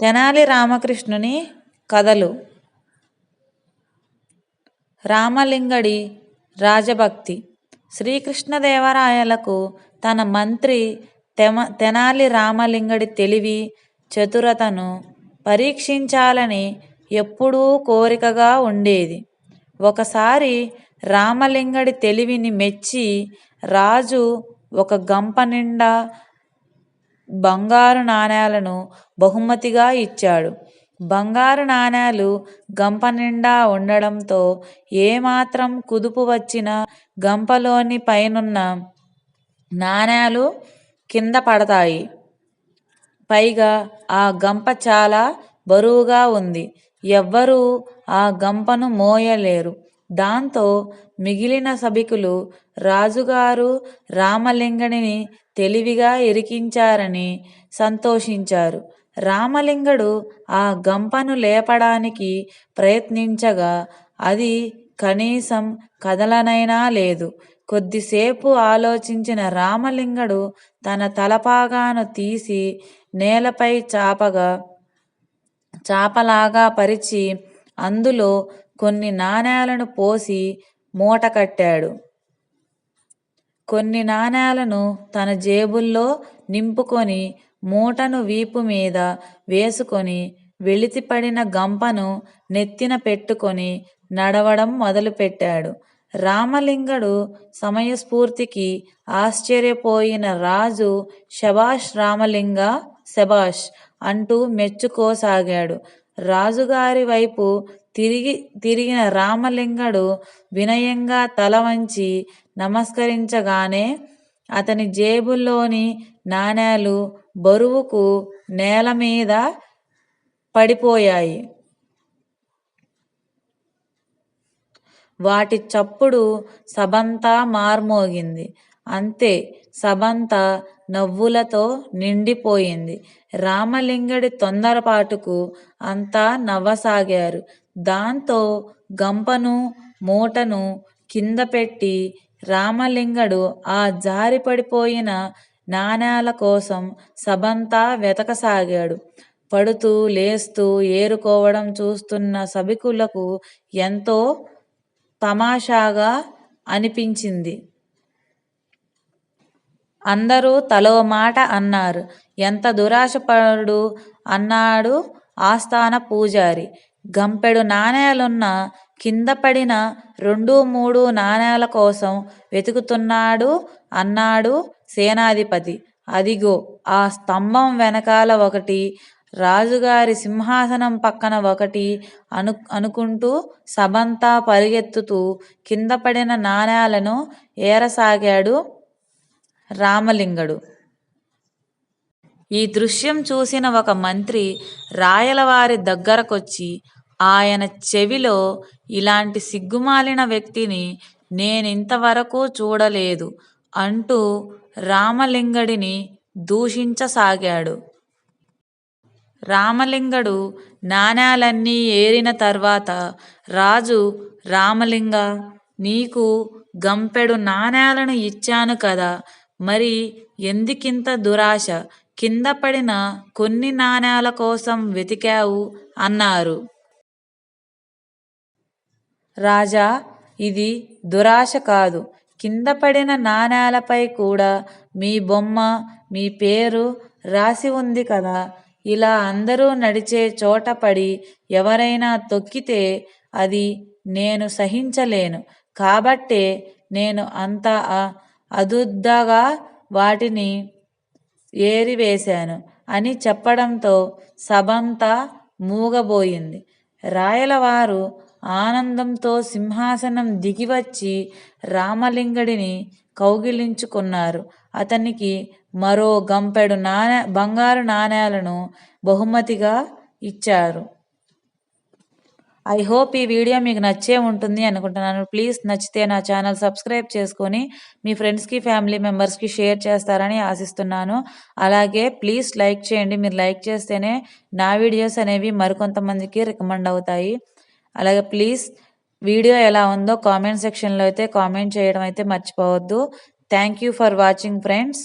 తెనాలి రామకృష్ణుని కథలు. రామలింగడి రాజభక్తి. శ్రీకృష్ణదేవరాయలకు తన మంత్రి తెమ తెనాలి రామలింగడి తెలివి చతురతను పరీక్షించాలని ఎప్పుడూ కోరికగా ఉండేది. ఒకసారి రామలింగడి తెలివిని మెచ్చి రాజు ఒక గంప నిండా బంగారు నాణేలను బహుమతిగా ఇచ్చాడు. బంగారు నాణేలు గంప నిండా ఉండడంతో ఏమాత్రం కుదుపు వచ్చినా గంపలోని పైనున్న నాణేలు కింద పడతాయి. పైగా ఆ గంప చాలా బరువుగా ఉంది. ఎవ్వరూ ఆ గంపను మోయలేరు. దాంతో మిగిలిన సభికులు రాజుగారు రామలింగడిని తెలివిగా ఇరికించారని సంతోషించారు. రామలింగడు ఆ గంపను లేపడానికి ప్రయత్నించగా అది కనీసం కదలనైనా లేదు. కొద్దిసేపు ఆలోచించిన రామలింగడు తన తలపాగాను తీసి నేలపై చాపగా చాపలాగా పరిచి అందులో కొన్ని నాణేలను పోసి మూట కట్టాడు. కొన్ని నాణేలను తన జేబుల్లో నింపుకొని మూటను వీపు మీద వేసుకొని వెలితిపడిన గంపను నెత్తిన పెట్టుకొని నడవడం మొదలుపెట్టాడు. రామలింగడు సమయస్ఫూర్తికి ఆశ్చర్యపోయిన రాజు శబాష్ రామలింగ శబాష్ అంటూ మెచ్చుకోసాగాడు. రాజుగారి వైపు తిరిగి తిరిగిన రామలింగడు వినయంగా తల వంచి నమస్కరించగానే అతని జేబుల్లోని నాణేలు బరువుకు నేల మీద పడిపోయాయి. వాటి చప్పుడు సభంతా మార్మోగింది. అంతే సభంతా నవ్వులతో నిండిపోయింది. రామలింగడి తొందరపాటుకు అంతా నవ్వసాగారు. దాంతో గంపను మూటను కింద పెట్టి రామలింగడు ఆ జారిపడిపోయిన నాణేల కోసం సభంతా వెతకసాగాడు. పడుతూ లేస్తూ ఏరుకోవడం చూస్తున్న సభికులకు ఎంతో తమాషాగా అనిపించింది. అందరూ తలో మాట అన్నారు. ఎంత దురాశపడు అన్నాడు ఆస్థాన పూజారి. గంపెడు నాణేలున్న కింద పడిన రెండు మూడు నాణేల కోసం వెతుకుతున్నాడు అన్నాడు సేనాధిపతి. అదిగో ఆ స్తంభం వెనకాల ఒకటి రాజుగారి సింహాసనం పక్కన ఒకటి అను అనుకుంటూ సభంతా పరిగెత్తుతూ కింద పడిన నాణేలను ఏరసాగాడు రామలింగడు. ఈ దృశ్యం చూసిన ఒక మంత్రి రాయలవారి దగ్గరకొచ్చి ఆయన చెవిలో ఇలాంటి సిగ్గుమాలిన వ్యక్తిని నేనింతవరకు చూడలేదు అంటూ రామలింగడిని దూషించసాగాడు. రామలింగడు నాణాలన్నీ ఏరిన తర్వాత రాజు రామలింగ నీకు గంపెడు నాణాలను ఇచ్చాను కదా మరి ఎందుకింత దురాశ? కింద పడిన కొన్ని నాణేల కోసం వెతికావు అన్నారు. రాజా ఇది దురాశ కాదు. కింద పడిన నాణేలపై కూడా మీ బొమ్మ మీ పేరు రాసి ఉంది కదా. ఇలా అందరూ నడిచే చోట పడి ఎవరైనా తొక్కితే అది నేను సహించలేను. కాబట్టే నేను అంత అదుద్దగా వాటిని ఏరివేశాను అని చెప్పడంతో సభంతా మూగబోయింది. రాయలవారు ఆనందంతో సింహాసనం దిగివచ్చి రామలింగడిని కౌగిలించుకున్నారు. అతనికి మరో గంపెడు నాణ్య బంగారు నాణేలను బహుమతిగా ఇచ్చారు. ఐ హోప్ ఈ వీడియో మీకు నచ్చే ఉంటుంది అనుకుంటున్నాను. ప్లీజ్ నచ్చితే నా ఛానల్ సబ్స్క్రైబ్ చేసుకొని మీ ఫ్రెండ్స్కి ఫ్యామిలీ మెంబర్స్కి షేర్ చేస్తారని ఆశిస్తున్నాను. అలాగే ప్లీజ్ లైక్ చేయండి. మీరు లైక్ చేస్తేనే నా వీడియోస్ అనేవి మరికొంతమందికి రికమెండ్ అవుతాయి. అలాగే ప్లీజ్ వీడియో ఎలా ఉందో కామెంట్ సెక్షన్లో అయితే కామెంట్ చేయడం అయితే మర్చిపోవద్దు. Thank you for watching friends